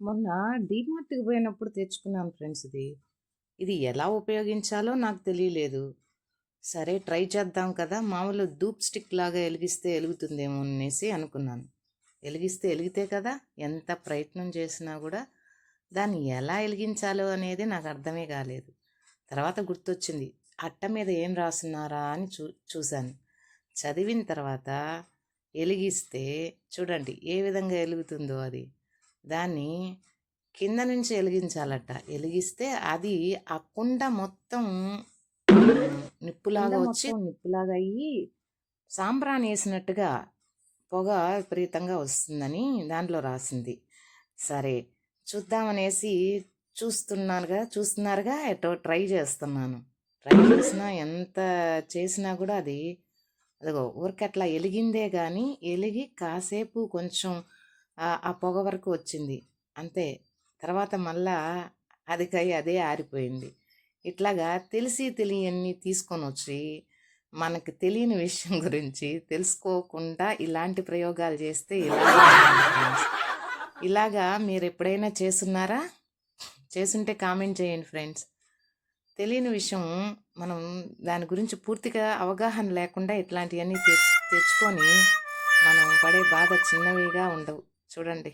మొన్న డీమార్ట్‌కి పోయినప్పుడు తెచ్చుకున్నాను ఫ్రెండ్స్ ఇది. ఇది ఎలా ఉపయోగించాలో నాకు తెలియలేదు. సరే ట్రై చేద్దాం కదా! మామూలు ధూప్ స్టిక్ లాగా వెలిగిస్తే వెలుగుతుందేమో అనేసి అనుకున్నాను. ఎలిగిస్తే వెలిగితే కదా! ఎంత ప్రయత్నం చేసినా కూడా దాన్ని ఎలా ఎలిగించాలో అనేది నాకు అర్థమే కాలేదు. తర్వాత గుర్తొచ్చింది. అట్ట మీద ఏం రాసున్నారా అని చూ చూశాను. చదివిన తర్వాత వెలిగిస్తే చూడండి ఏ విధంగా వెలుగుతుందో అది. దాన్ని కింద నుంచి ఎలిగించాలట. ఎలిగిస్తే అది ఆ కుండ మొత్తం నిప్పులాగా కుండ వచ్చి నిప్పులాగా అయ్యి సాంబ్రాణి ఏసినట్టుగా పొగ విపరీతంగా వస్తుందని దాంట్లో రాసింది. సరే చూద్దామనేసి చూస్తున్నానుగా చూస్తున్నారుగా ఎటో ట్రై చేస్తున్నాను. ట్రై చేసినా ఎంత చేసినా గూడా అది అదిగో ఊరికే అట్లా ఎలిగిందే గానీ ఎలిగి కాసేపు కొంచెం ఆ పొగ వరకు వచ్చింది. అంతే. తర్వాత మళ్ళా అది కై అదే ఆరిపోయింది. ఇట్లాగా తెలిసి తెలియన్ని తీసుకొని వచ్చి మనకు తెలియని విషయం గురించి తెలుసుకోకుండా ఇలాంటి ప్రయోగాలు చేస్తే ఇలా ఇలాగా మీరు ఎప్పుడైనా మీరెప్పుడైనా చేసున్నారా? చేసుంటే కామెంట్ చేయండి ఫ్రెండ్స్. తెలియని విషయం మనం దాని గురించి పూర్తిగా అవగాహన లేకుండా ఇట్లాంటివన్నీ తె తెచ్చుకొని మనం పడే బాధ చిన్నవిగా ఉండవు. చూడండి.